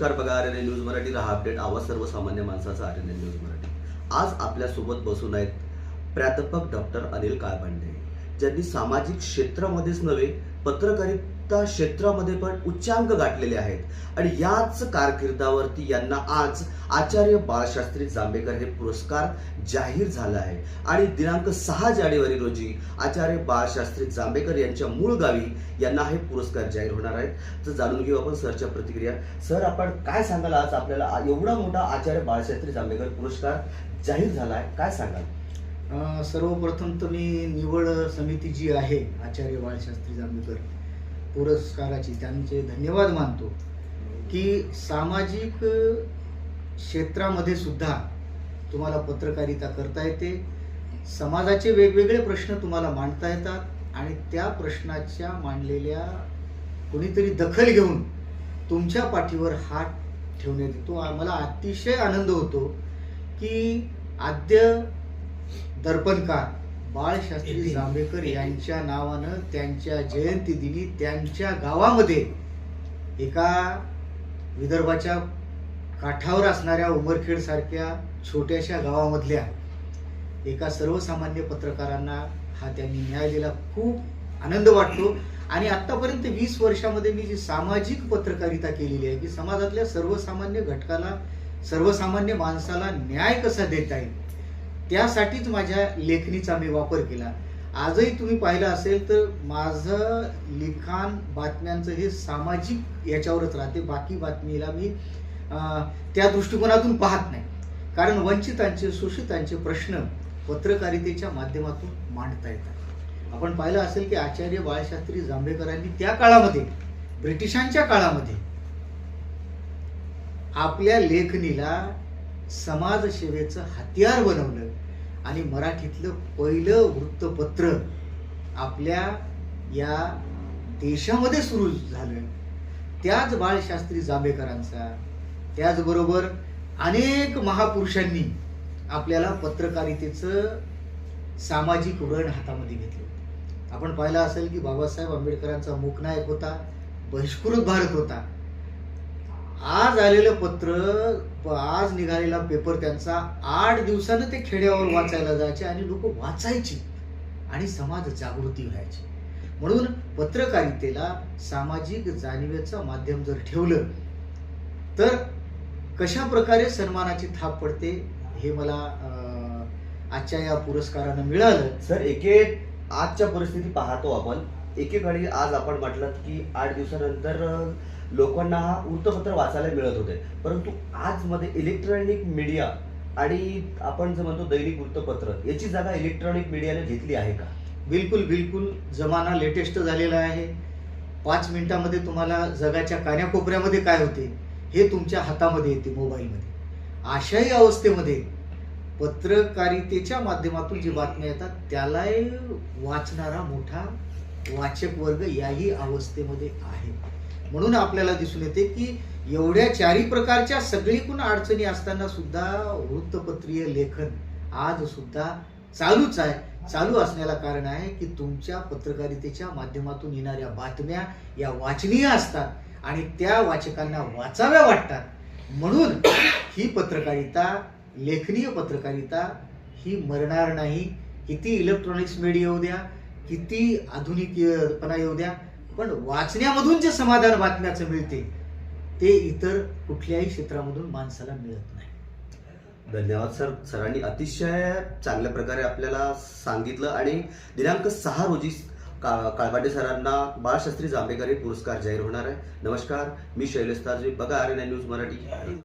नमस्कार बघा R N news मराठीला हा अपडेट आवाज सर्वसामान्य माणसाचा आर एन न्यूज मराठी. आज आपल्यासोबत बसून आहेत प्राध्यापक डॉक्टर अनिल काळपांडे ज्यांनी सामाजिक क्षेत्रामध्येच नव्हे पत्रकारिता क्षेत्रामध्ये पण उच्चांक गाठलेले आहेत. आणि याच कारकिर्दावरती यांना आज आचार्य बाळशास्त्री जांभेकर हे पुरस्कार जाहीर झाला आहे. आणि दिनांक सहा जानेवारी रोजी आचार्य बाळशास्त्री जांभेकर यांच्या मूळ गावी यांना हे पुरस्कार जाहीर होणार आहेत. तर जाणून घेऊ आपण सरच्या प्रतिक्रिया. सर आपण काय सांगाल? आज आपल्याला एवढा मोठा आचार्य बाळशास्त्री जांभेकर पुरस्कार जाहीर झाला आहे. काय सांगाल? सर्वप्रथम तर मी निवड समिती जी आहे आचार्य बाळशास्त्री जांभेकर पुरस्काराची त्यांचे धन्यवाद मानतो की सामाजिक क्षेत्रामध्ये सुद्धा तुम्हाला पत्रकारिता करता येते. समाजाचे वेगवेगळे प्रश्न तुम्हाला मांडता येतात आणि त्या प्रश्नाच्या मांडलेल्या कोणीतरी दखल घेऊन तुमच्या पाठीवर हात ठेवण्यात येतो. मला अतिशय आनंद होतो की आद्य दर्पणकार बाळशास्त्री जांभेकर यांच्या नावानं त्यांच्या जयंती दिनी त्यांच्या गावामध्ये एका विदर्भाच्या काठावर असणाऱ्या उमरखेड सारख्या छोट्याशा गावामधल्या एका सर्वसामान्य पत्रकारांना हा त्यांनी न्याय दिला. खूप आनंद वाटतो. आणि आतापर्यंत वीस वर्षामध्ये मी जी सामाजिक पत्रकारिता केलेली आहे की समाजातल्या सर्वसामान्य घटकाला सर्वसामान्य माणसाला न्याय कसा देता येईल? त्यासाठीच माझ्या लेखणीचा मी वापर केला. आजही तुम्ही पाहिलं असेल तर माझं लिखाण बातम्यांचं हे सामाजिक याच्यावरच राहते. बाकी बातमीला मी त्या दृष्टिकोनातून पाहत नाही. कारण वंचितांचे शोषितांचे प्रश्न पत्रकारितेच्या माध्यमातून मांडता येतात. आपण पाहिलं असेल की आचार्य बाळशास्त्री जांभेकरांनी त्या काळामध्ये ब्रिटिशांच्या काळामध्ये आपल्या लेखणीला समाजसेवेचं हत्यार बनवलं. आणि मराठीतलं पहिलं वृत्तपत्र आपल्या या देशामध्ये सुरू झालं. त्याच बाळशास्त्री जांभेकरांचा त्याचबरोबर अनेक महापुरुषांनी आपल्याला पत्रकारितेचं सामाजिक वळण हातामध्ये घेतलं. आपण पाहिलं असेल की बाबासाहेब आंबेडकरांचा मूकनायक होता बहिष्कृत भारत होता. आज आलेलं पत्र आज निघालेला पेपर त्यांचा आठ दिवसानं ते खेड्यावर वाचायला जायचे आणि लोक वाचायची आणि समाज जागृती व्हायची. म्हणून पत्रकारितेला सामाजिक जाणीवेचं माध्यम जर ठेवलं तर कशा प्रकारे सन्मानाची थाप पडते हे मला आजच्या या पुरस्कारानं मिळालं. सर एके आजच्या परिस्थिती पाहतो आपण. एकेकाळी आज आपण म्हटलं की आठ दिवसानंतर लोकांना हा वृत्तपत्र वाचायला मिळत होते. परंतु आजमध्ये इलेक्ट्रॉनिक मीडिया आणि आपण जे म्हणतो दैनिक वृत्तपत्र याची जागा इलेक्ट्रॉनिक मीडियाने घेतली आहे का? बिलकुल बिलकुल जमाना लेटेस्ट झालेला आहे. पाच मिनिटामध्ये तुम्हाला जगाच्या कान्याकोपऱ्यामध्ये काय होते हे तुमच्या हातामध्ये येते मोबाईलमध्ये. अशाही अवस्थेमध्ये पत्रकारितेच्या माध्यमातून जी बातम्या येतात त्यालाही वाचणारा मोठा वाचक वर्ग याही अवस्थेमध्ये आहे. म्हणून आपल्याला दिसून येते की एवढ्या चारी प्रकारच्या सगळीकून अडचणी असताना सुद्धा वृत्तपत्रीय लेखन आज सुद्धा चालूच आहे. चालू असण्याला कारण आहे की तुमच्या पत्रकारितेच्या माध्यमातून येणाऱ्या बातम्या या वाचनीय असतात आणि त्या वाचकांना वाचाव्या वाटतात. म्हणून ही पत्रकारिता लेखनीय पत्रकारिता ही मरणार नाही. किती इलेक्ट्रॉनिक्स मीडिया येऊ द्या किती आधुनिकपणा येऊ द्या पण वाचण्यामधून जे समाधान वाचण्याचं मिळते ते इतर कुठल्याही क्षेत्रामधून माणसाला मिळत नाही. धन्यवाद सर. सरांनी अतिशय चांगल्या प्रकारे आपल्याला सांगितलं आणि दिनांक सहा रोजी का सरांना बाळशास्त्री जांभेकर पुरस्कार जाहीर होणार आहे. नमस्कार. मी शैलेश ताजे बघा आर एन न्यूज मराठी.